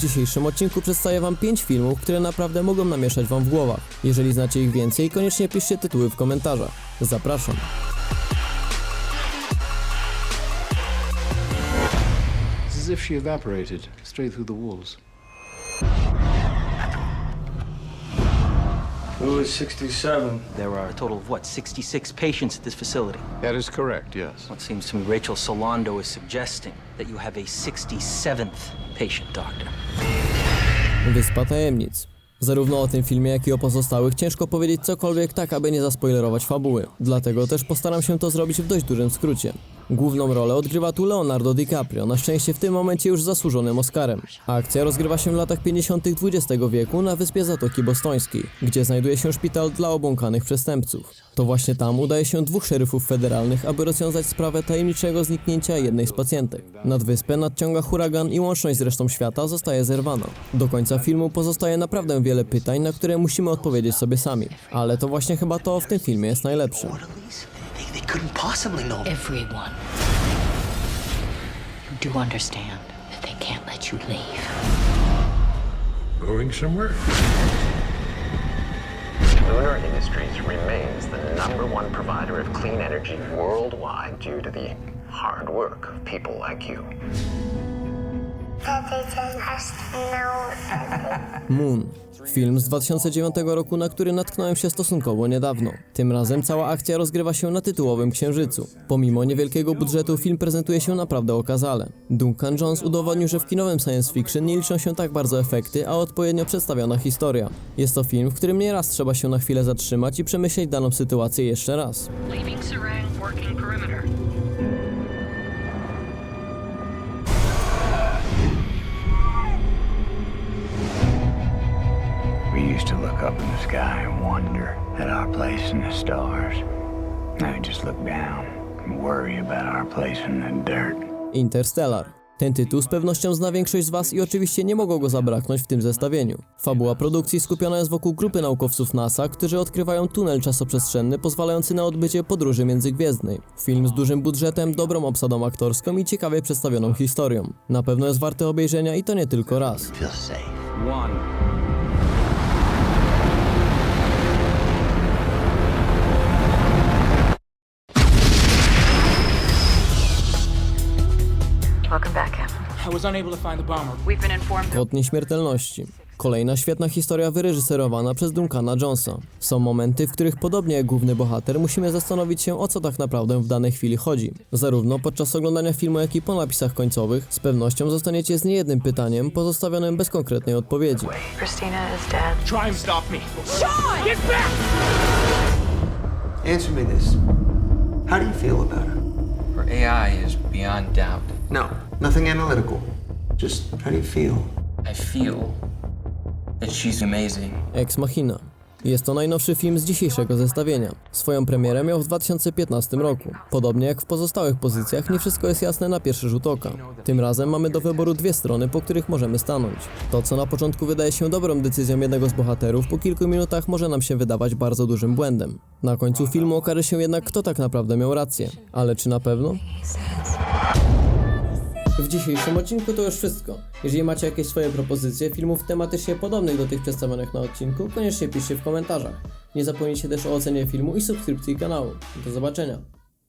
dzisiejszym odcinku przedstawię wam 5 filmów, które naprawdę mogą namieszać wam w głowach. Jeżeli znacie ich więcej, koniecznie piszcie tytuły w komentarzach. Zapraszam. It's as if she evaporated straight through the walls. Who is 67? There are a total of what, 66 patients at this facility? That is correct, yes. Well, it seems to me Rachel Solando is suggesting that you have a 67th patient, Doctor. Wyspa Tajemnic. Zarówno o tym filmie, jak i o pozostałych ciężko powiedzieć cokolwiek tak, aby nie zaspoilerować fabuły. Dlatego też postaram się to zrobić w dość dużym skrócie. Główną rolę odgrywa tu Leonardo DiCaprio, na szczęście w tym momencie już zasłużonym Oscarem. Akcja rozgrywa się w latach 50. XX wieku na wyspie Zatoki Bostońskiej, gdzie znajduje się szpital dla obłąkanych przestępców. To właśnie tam udaje się dwóch szeryfów federalnych, aby rozwiązać sprawę tajemniczego zniknięcia jednej z pacjentek. Nad wyspę nadciąga huragan i łączność z resztą świata zostaje zerwana. Do końca filmu pozostaje naprawdę wiele pytań, na które musimy odpowiedzieć sobie sami. Ale to właśnie chyba to w tym filmie jest najlepsze. Everyone. You do understand that they can't let you leave. Going somewhere? Lunar Industries remains the number one provider of clean energy worldwide due to the hard work of people like you. Moon. Film z 2009 roku, na który natknąłem się stosunkowo niedawno. Tym razem cała akcja rozgrywa się na tytułowym księżycu. Pomimo niewielkiego budżetu film prezentuje się naprawdę okazale. Duncan Jones udowodnił, że w kinowym science fiction nie liczą się tak bardzo efekty, a odpowiednio przedstawiona historia. Jest to film, w którym nieraz trzeba się na chwilę zatrzymać i przemyśleć daną sytuację jeszcze raz. Used to look up in the sky and wonder at our place in the stars. Now we just look down and worry about our place in the dirt. Interstellar. Ten tytuł z pewnością zna większość z Was i oczywiście nie mogło go zabraknąć w tym zestawieniu. Fabuła produkcji skupiona jest wokół grupy naukowców NASA, którzy odkrywają tunel czasoprzestrzenny pozwalający na odbycie podróży międzygwiezdnej. Film z dużym budżetem, dobrą obsadą aktorską i ciekawie przedstawioną historią. Na pewno jest warty obejrzenia i to nie tylko raz. Feel safe. One. Kod nieśmiertelności. Kolejna świetna historia wyreżyserowana przez Duncana Jonesa. Są momenty, w których podobnie jak główny bohater musimy zastanowić się o co tak naprawdę w danej chwili chodzi. Zarówno podczas oglądania filmu, jak i po napisach końcowych z pewnością zostaniecie z niejednym pytaniem pozostawionym bez konkretnej odpowiedzi. Christina is dead. Try and stop me. Sean! Get back! Answer me this. How do you feel about her? Her AI is beyond doubt. No, nothing analytical. Just how do you feel? I feel that she's amazing. Ex Machina. Jest to najnowszy film z dzisiejszego zestawienia. Swoją premierę miał w 2015 roku. Podobnie jak w pozostałych pozycjach, nie wszystko jest jasne na pierwszy rzut oka. Tym razem mamy do wyboru dwie strony, po których możemy stanąć. To, co na początku wydaje się dobrą decyzją jednego z bohaterów, po kilku minutach może nam się wydawać bardzo dużym błędem. Na końcu filmu okaże się jednak, kto tak naprawdę miał rację. Ale czy na pewno? W dzisiejszym odcinku to już wszystko. Jeżeli macie jakieś swoje propozycje filmów tematycznie podobnych do tych przedstawionych na odcinku, koniecznie piszcie w komentarzach. Nie zapomnijcie też o ocenie filmu i subskrypcji kanału. Do zobaczenia.